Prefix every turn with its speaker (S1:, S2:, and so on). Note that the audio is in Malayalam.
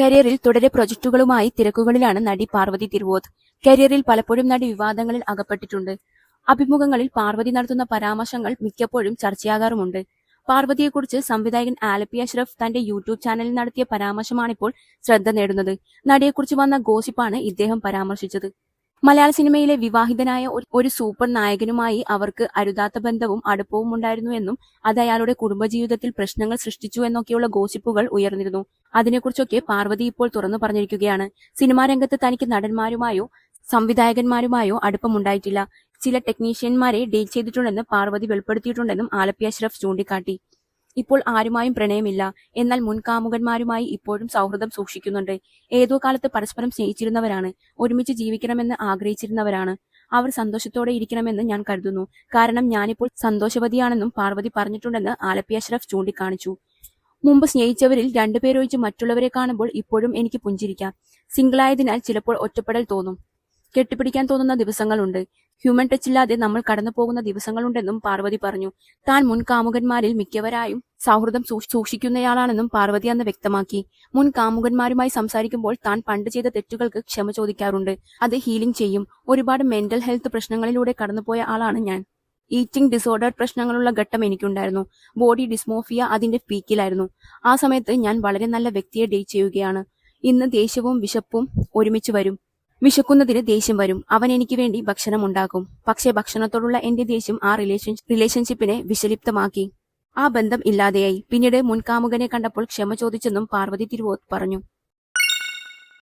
S1: കരിയറിൽ തുടരെ പ്രൊജക്ടുകളുമായി തിരക്കുകളിലാണ് നടി പാർവതി തിരുവോത്ത്. കരിയറിൽ പലപ്പോഴും നടി വിവാദങ്ങളിൽ അകപ്പെട്ടിട്ടുണ്ട്. അഭിമുഖങ്ങളിൽ പാർവതി നടത്തുന്ന പരാമർശങ്ങൾ മിക്കപ്പോഴും ചർച്ചയാകാറുമുണ്ട്. പാർവതിയെക്കുറിച്ച് സംവിധായകൻ ആലപ്പി അഷ്റഫ് തന്റെ യൂട്യൂബ് ചാനലിൽ നടത്തിയ പരാമർശമാണിപ്പോൾ ശ്രദ്ധ നേടുന്നത്. നടിയെക്കുറിച്ച് വന്ന ഗോസിപ്പാണ് ഇദ്ദേഹം പരാമർശിച്ചത്. മലയാള സിനിമയിലെ വിവാഹിതനായ ഒരു- സൂപ്പർ നായകനുമായി അവർക്ക് അരുതാത്ത ബന്ധവും അടുപ്പവും ഉണ്ടായിരുന്നു എന്നും അത് അയാളുടെ കുടുംബജീവിതത്തിൽ പ്രശ്നങ്ങൾ സൃഷ്ടിച്ചു എന്നൊക്കെയുള്ള ഗോസിപ്പുകൾ ഉയർന്നിരുന്നു. അതിനെക്കുറിച്ചൊക്കെ പാർവതി ഇപ്പോൾ തുറന്നു പറഞ്ഞിരിക്കുകയാണ്. സിനിമാ രംഗത്ത് തനിക്ക് നടന്മാരുമായോ സംവിധായകന്മാരുമായോ അടുപ്പമുണ്ടായിട്ടില്ല. ചില ടെക്നീഷ്യന്മാരെ ഡീൽ ചെയ്തിട്ടുണ്ടെന്ന് പാർവതി വെളിപ്പെടുത്തിയിട്ടുണ്ടെന്നും ആലപ്പി അഷ്റഫ് ചൂണ്ടിക്കാട്ടി. ഇപ്പോൾ ആരുമായും പ്രണയമില്ല. എന്നാൽ മുൻകാമുകന്മാരുമായി ഇപ്പോഴും സൗഹൃദം സൂക്ഷിക്കുന്നുണ്ട്. ഏതോ കാലത്ത് പരസ്പരം സ്നേഹിച്ചിരുന്നവരാണ്. ഒരുമിച്ച് ജീവിക്കണമെന്ന് ആഗ്രഹിച്ചിരുന്നവരാണ്. അവർ സന്തോഷത്തോടെ ഇരിക്കണമെന്ന് ഞാൻ കരുതുന്നു. കാരണം ഞാനിപ്പോൾ സന്തോഷവതിയാണെന്നും പാർവതി പറഞ്ഞിട്ടുണ്ടെന്ന് ആലപ്പി അഷ്റഫ് ചൂണ്ടിക്കാണിച്ചു. മുമ്പ് സ്നേഹിച്ചവരിൽ രണ്ടുപേരൊഴിച്ച് മറ്റുള്ളവരെ കാണുമ്പോൾ ഇപ്പോഴും എനിക്ക് പുഞ്ചിരിക്കാം. സിംഗിളായതിനാൽ ചിലപ്പോൾ ഒറ്റപ്പെടൽ തോന്നും. കെട്ടിപ്പിടിക്കാൻ തോന്നുന്ന ദിവസങ്ങളുണ്ട്. ഹ്യൂമൻ ടച്ച് ഇല്ലാതെ നമ്മൾ കടന്നു പോകുന്ന ദിവസങ്ങളുണ്ടെന്നും പാർവതി പറഞ്ഞു. താൻ മുൻ കാമുകന്മാരിൽ മിക്കവരായും സൗഹൃദം സൂക്ഷിക്കുന്നയാളാണെന്നും പാർവതി അന്ന് വ്യക്തമാക്കി. മുൻ കാമുകന്മാരുമായി സംസാരിക്കുമ്പോൾ താൻ പണ്ട് ചെയ്ത തെറ്റുകൾക്ക് ക്ഷമ ചോദിക്കാറുണ്ട്. അത് ഹീലിംഗ് ചെയ്യും. ഒരുപാട് മെന്റൽ ഹെൽത്ത് പ്രശ്നങ്ങളിലൂടെ കടന്നുപോയ ആളാണ് ഞാൻ. ഈറ്റിംഗ് ഡിസോർഡർ പ്രശ്നങ്ങളുള്ള ഘട്ടം എനിക്കുണ്ടായിരുന്നു. ബോഡി ഡിസ്മോഫിയ അതിന്റെ പീക്കിലായിരുന്നു. ആ സമയത്ത് ഞാൻ വളരെ നല്ല വ്യക്തിയെ ഡേറ്റ് ചെയ്യുകയാണ്. ഇന്ന് ദേഷ്യവും വിശപ്പും ഒരുമിച്ച് വരും. വിശക്കുന്നതിന് ദേഷ്യം വരും. അവൻ എനിക്ക് വേണ്ടി ഭക്ഷണം ഉണ്ടാക്കും. പക്ഷേ ഭക്ഷണത്തോടുള്ള എന്റെ ദേഷ്യം ആ റിലേഷൻ റിലേഷൻഷിപ്പിനെ വിശലിപ്തമാക്കി ആ ബന്ധം ഇല്ലാതെയായി. പിന്നീട് മുൻകാമുകനെ കണ്ടപ്പോൾ ക്ഷമ ചോദിച്ചെന്നും പാർവതി തിരുവോത്ത് പറഞ്ഞു.